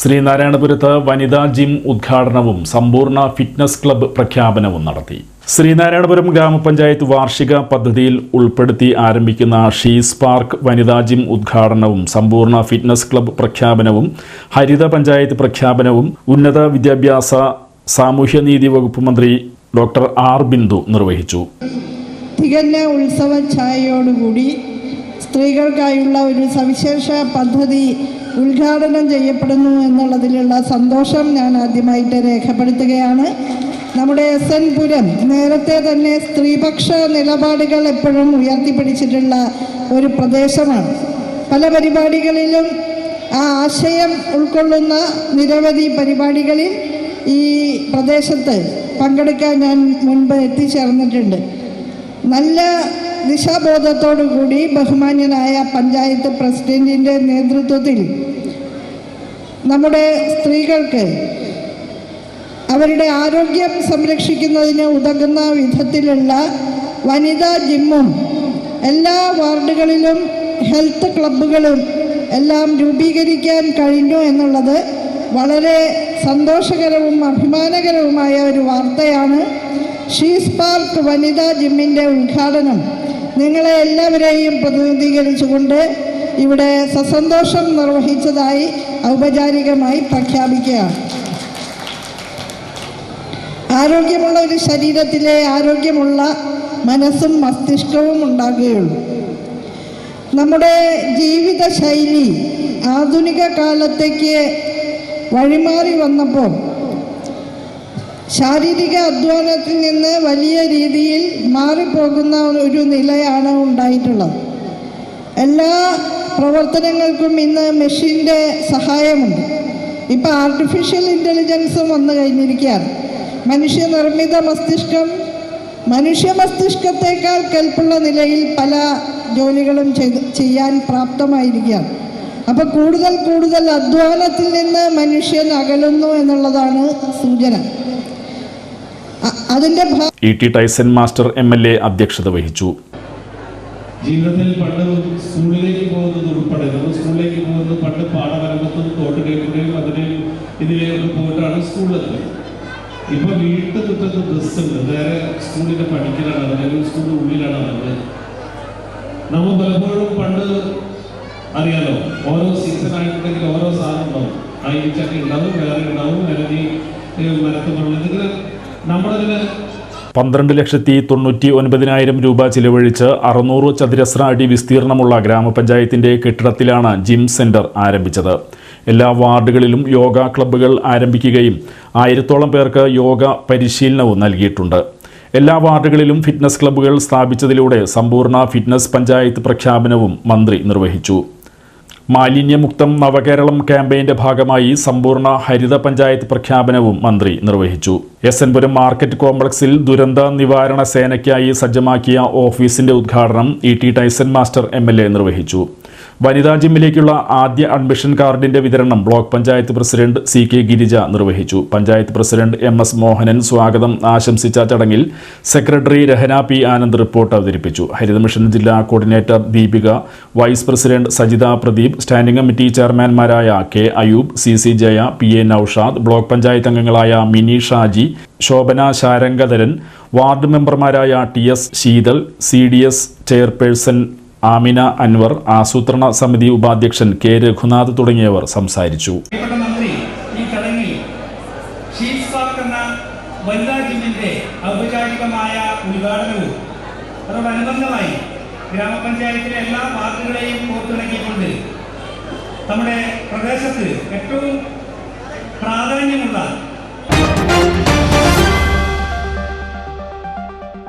ശ്രീനാരായണപുരത്ത് വനിതാ ജിം ഉദ്ഘാടനവും സമ്പൂർണ ഫിറ്റ്നസ് ക്ലബ്ബ് പ്രഖ്യാപനവും നടത്തി. ശ്രീനാരായണപുരം ഗ്രാമപഞ്ചായത്ത് വാർഷിക പദ്ധതിയിൽ ഉൾപ്പെടുത്തി ആരംഭിക്കുന്ന ഷീസ് പാർക്ക് വനിതാ ജിം ഉദ്ഘാടനവും സമ്പൂർണ ഫിറ്റ്നസ് ക്ലബ്ബ് പ്രഖ്യാപനവും ഹരിത പഞ്ചായത്ത് പ്രഖ്യാപനവും ഉന്നത വിദ്യാഭ്യാസ സാമൂഹ്യനീതി വകുപ്പ് മന്ത്രി ഡോക്ടർ ആർ ബിന്ദു നിർവഹിച്ചു. തികഞ്ഞ ഉത്സവ ഛായയോടുകൂടി സ്ത്രീകൾക്കായുള്ള ഒരു സവിശേഷ പദ്ധതി ഉദ്ഘാടനം ചെയ്യപ്പെടുന്നു എന്നുള്ളതിലുള്ള സന്തോഷം ഞാൻ ആദ്യമായിട്ട് രേഖപ്പെടുത്തുകയാണ്. നമ്മുടെ എസ് എൻ പുരം നേരത്തെ തന്നെ സ്ത്രീപക്ഷ നിലപാടുകൾ എപ്പോഴും ഉയർത്തിപ്പിടിച്ചിട്ടുള്ള ഒരു പ്രദേശമാണ്. പല പരിപാടികളിലും ആ ആശയം ഉൾക്കൊള്ളുന്ന നിരവധി പരിപാടികളിൽ ഈ പ്രദേശത്ത് പങ്കെടുക്കാൻ ഞാൻ മുൻപ് എത്തിച്ചേർന്നിട്ടുണ്ട്. നല്ല ദിശാബോധത്തോടു കൂടി ബഹുമാന്യനായ പഞ്ചായത്ത് പ്രസിഡന്റിന്റെ നേതൃത്വത്തിൽ നമ്മുടെ സ്ത്രീകൾക്ക് അവരുടെ ആരോഗ്യം സംരക്ഷിക്കുന്നതിന് ഉതകുന്ന വിധത്തിലുള്ള വനിതാ ജിമ്മും എല്ലാ വാർഡുകളിലും ഹെൽത്ത് ക്ലബ്ബുകളും എല്ലാം രൂപീകരിക്കാൻ കഴിഞ്ഞു എന്നുള്ളത് വളരെ സന്തോഷകരവും അഭിമാനകരവുമായ ഒരു വാർത്തയാണ്. ഷീസ് പാർക്ക് വനിതാ ജിമ്മിന്റെ ഉദ്ഘാടനം. നിങ്ങളെ എല്ലാവരെയും പ്രതിനിധീകരിച്ചുകൊണ്ട് ഇവിടെ സസന്തോഷം നിർവഹിച്ചതായി ഔപചാരികമായി പ്രഖ്യാപിക്കുകയാണ്. ആരോഗ്യമുള്ള ഒരു ശരീരത്തിലെ ആരോഗ്യമുള്ള മനസ്സും മസ്തിഷ്കവും ഉണ്ടാകുകയുള്ളൂ. നമ്മുടെ ജീവിതശൈലി ആധുനിക കാലത്തേക്ക് വഴിമാറി വന്നപ്പോൾ ശാരീരിക അധ്വാനത്തിൽ നിന്ന് വലിയ രീതിയിൽ മാറിപ്പോകുന്ന ഒരു നിലയാണ് ഉണ്ടായിട്ടുള്ളത്. എല്ലാ പ്രവർത്തനങ്ങൾക്കും ഇന്ന് മെഷീന്റെ സഹായമുണ്ട്. ഇപ്പോൾ ആർട്ടിഫിഷ്യൽ ഇന്റലിജൻസും വന്നു കഴിഞ്ഞിരിക്കുകയാണ്. മനുഷ്യനിർമ്മിത മസ്തിഷ്കം മനുഷ്യ മസ്തിഷ്കത്തേക്കാൾ കൽപ്പുള്ള നിലയിൽ പല ജോലികളും ചെയ്ത് ചെയ്യാൻ പ്രാപ്തമായിരിക്കുകയാണ്. അപ്പോൾ കൂടുതൽ കൂടുതൽ അധ്വാനത്തിൽ നിന്ന് മനുഷ്യൻ അകലുന്നു എന്നുള്ളതാണ് സൂചന. അ- അതിന്റെ E T Tyson master M L A അധ്യക്ഷത വഹിച്ചു. ജീവിതത്തിൽ പണ്ട് സ്കൂളിലേക്ക് പോകുന്നത് ഉൾപ്പെടെ നമ്മൾ സ്കൂളിലേക്ക് പോകുന്നത് പണ്ട് പാഠവരമ്പത്തും തോട്ടുകേട്ടിന്റെയും അതിനെയും ഇതിലെയൊക്കെ പോയിട്ടാണ് സ്കൂളിലെത്തുന്നത് ഇപ്പൊ വീട്ടുമുറ്റത്ത് ബസ് ബസ്സുണ്ട് നേരെ സ്കൂളിന്റെ പഠിക്കലാണ് അല്ലെങ്കിൽ സ്കൂളിന്റെ ഉള്ളിലാണ് നമ്മൾ നമ്മൾ പലപ്പോഴും പണ്ട് അറിയാലോ ഓരോ സീസൺ ആയിട്ടുണ്ടെങ്കിൽ ഓരോ സാധനം ഉണ്ടാവും. അയിച്ചൊക്കെ ഉണ്ടാവും വേറെ ഉണ്ടാവും അല്ലെങ്കിൽ മരത്തുമുള്ള പന്ത്രണ്ട് ലക്ഷത്തി തൊണ്ണൂറ്റി ഒൻപതിനായിരം രൂപ ചിലവഴിച്ച് അറുന്നൂറ് ചതുരശ്ര അടി വിസ്തീർണമുള്ള ഗ്രാമപഞ്ചായത്തിന്റെ കെട്ടിടത്തിലാണ് ജിം സെന്റർ ആരംഭിച്ചത്. എല്ലാ വാർഡുകളിലും യോഗ ക്ലബ്ബുകൾ ആരംഭിക്കുകയും ആയിരത്തോളം പേർക്ക് യോഗ പരിശീലനവും നൽകിയിട്ടുണ്ട്. എല്ലാ വാർഡുകളിലും ഫിറ്റ്നസ് ക്ലബ്ബുകൾ സ്ഥാപിച്ചതിലൂടെ സമ്പൂർണ ഫിറ്റ്നസ് പഞ്ചായത്ത് പ്രഖ്യാപനവും മന്ത്രി നിർവഹിച്ചു. മാലിന്യമുക്തം നവകേരളം ക്യാമ്പയിന്റെ ഭാഗമായി സമ്പൂർണ ഹരിത പഞ്ചായത്ത് പ്രഖ്യാപനവും മന്ത്രി നിർവഹിച്ചു. എസ് എൻപുരം മാർക്കറ്റ് കോംപ്ലക്സിൽ ദുരന്ത നിവാരണ സേനയ്ക്കായി സജ്ജമാക്കിയ ഓഫീസിന്റെ ഉദ്ഘാടനം E T Tyson master M നിർവഹിച്ചു. വനിതാ ജിമ്മിലേക്കുള്ള ആദ്യ അഡ്മിഷൻ കാർഡിന്റെ വിതരണം block panchayat president C K Girija നിർവഹിച്ചു. Panchayat president M S Mohanan സ്വാഗതം ആശംസിച്ച ചടങ്ങിൽ secretary Rahana P Anand report അവതരിപ്പിച്ചു. ഹരിത മിഷൻ ജില്ലാ coordinator Deepika vice president Sajitha Pradeep standing committee ചെയർമാൻമാരായ K Ayoob C C Jaya P A Noushad block panchayat അംഗങ്ങളായ Mini Shaji Shobhana Sarangadharan ward മെമ്പർമാരായ T S Sheethal C D S chairperson Amina Anwar ആസൂത്രണ സമിതി ഉപാധ്യക്ഷൻ K Raghunath തുടങ്ങിയവർ സംസാരിച്ചു. ഔപചാരികമായ ഉദ്ഘാടനവും അതോടനുബന്ധമായി ഗ്രാമപഞ്ചായത്തിലെ എല്ലാ വാർഡുകളെയും കോർത്തിണക്കിക്കൊണ്ട് നമ്മുടെ പ്രദേശത്ത് ഏറ്റവും പ്രാധാന്യമുള്ള